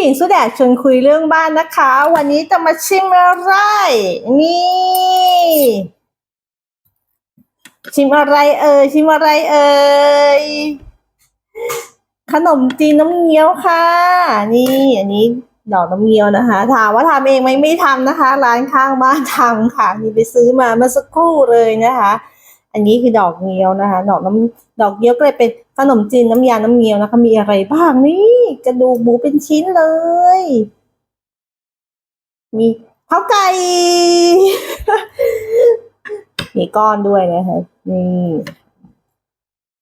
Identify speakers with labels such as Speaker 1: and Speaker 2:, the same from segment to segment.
Speaker 1: หญิงสู้แดดชวนคุยเรื่องบ้านนะคะ วันนี้จะมาชิมอะไร นี่ ชิมอะไรเอ่ยชิมอะไรเอ่ยขนมจีนน้ำเงี้ยวค่ะ นี่อันนี้ดอกน้ำเงี้ยวนะคะ ถามว่าทำเองไหมไม่ทำนะคะ ร้านข้างบ้านทำค่ะ นี่ไปซื้อมาเมื่อสักครู่เลยนะคะ อันนี้คือดอกเงี้ยวนะคะ ดอกน้ำดอกเงี้ยวก็เลยเป็นขนมจีนน้ำยาน้ำเงี้ยวนะคะ มีอะไรบ้างนี่กระดูกหมูเป็นชิ้นเลย มีข้าวไก่ มีก้อนด้วยนะคะนี่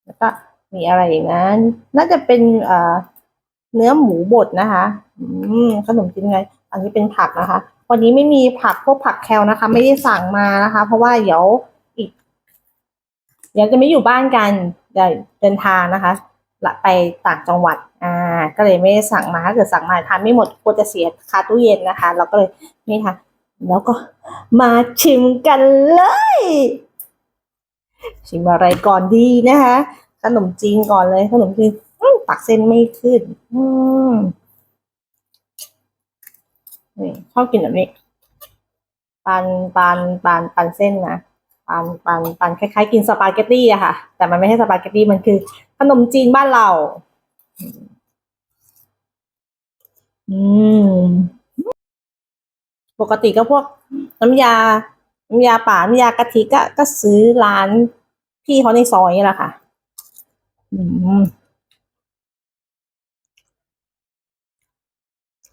Speaker 1: แล้วก็มีอะไรอีกนะน่าจะเป็นเอ่อเนื้อหมูบดนะคะ อืมขนมจีนไง อันนี้เป็นผักนะคะ วันนี้ไม่มีผักพวกผักแคลนะคะ ไม่ได้สั่งมานะคะ เพราะว่าเดี๋ยว ดี๋ยวจะไม่อยู่บ้านกันจะเดินทางนะคะละไปต่างจังหวัดอ่าก็เลยไม่ได้สั่งมาถ้าเกิดสั่งมาทานไม่หมดกลัวจะเสียคาตู้เย็นนะคะ เราก็เลยนี่ค่ะ แล้วก็มาชิมกันเลย ชิมอะไรก่อนดีนะคะ ขนมจีนก่อนเลยขนมจีนตักเส้นไม่ขึ้น อืมนี่ชอบกินแบบนี้ปันปันปันปันเส้นนะ ปันปันปันคล้ายๆ กินสปาเกตตี้อะค่ะ แต่มันไม่ใช่สปาเกตตี้มันคือ ขนมจีนบ้านเรา อืม ปกติก็พวกน้ำยา น้ำยาป่าน้ำยากะทิก็ก็ซื้อร้านพี่เขาในซอยนี่แหละค่ะ อืม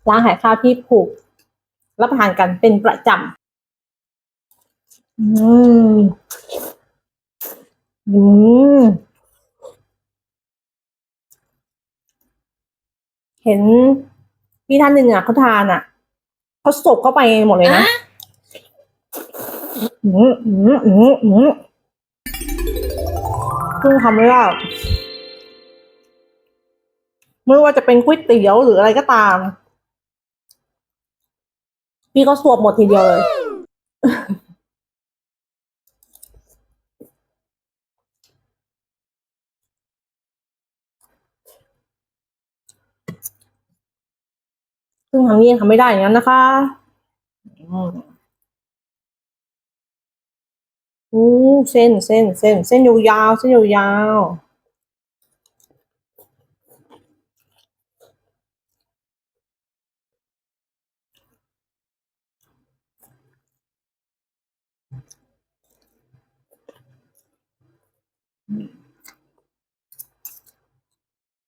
Speaker 1: ร้านขายข้าวที่ผูกรับประทานกันเป็นประจำ อืมอืมเห็นพี่ท่านหนึ่งอะเขาทานอะเขาสบเข้าไปหมดเลยนะอืมอืมอืมอืมเพิ่งทำไม่ได้ไม่ว่าจะเป็นก๋วยเตี๋ยวหรืออะไรก็ตาม พี่ก็สวบหมดทีเดียวเลย ซึ่งทำนี่ยังทำไม่ได้อย่างนั้นนะคะอืมอู้เส้นเส้นเส้นเส้นยาวๆเส้นยาว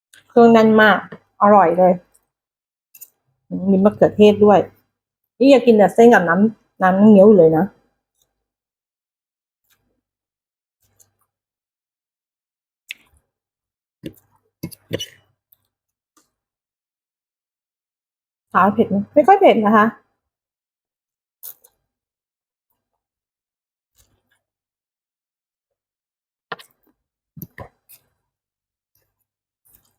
Speaker 1: ๆเครื่องแน่นมาก อร่อยเลย มีมะเขือเทศด้วย นี่อยากกินแต่เส้นกับน้ำน้ำเงี้ยวอเลยนะสาวเผ็ดไหมไม่ค่อยเผ็ดนะคะ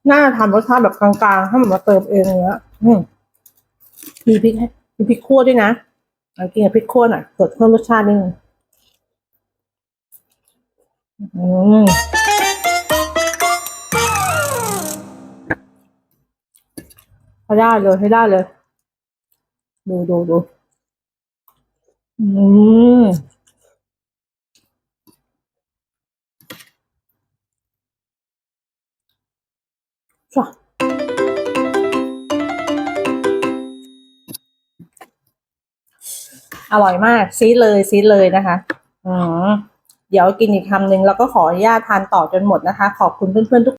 Speaker 1: น่าทำรสชาติแบบกลางๆ ให้มันมาเติมเองเนี้ย อืม มีพริกให้มีพริกคั่วด้วยนะเอากินกับพริกคั่วหน่อยเกิดเพิ่มรสชาตินิดนึงอืมใช้ได้เลยใช้ได้เลย ดูดูดูอืมจ้ะ อร่อยมากซีเลยซีเลยนะคะอืมเดี๋ยวกินอีกคำหนึ่งแล้วก็ขออนุญาตทานต่อจนหมดนะคะ ขอบคุณเพื่อนๆทุก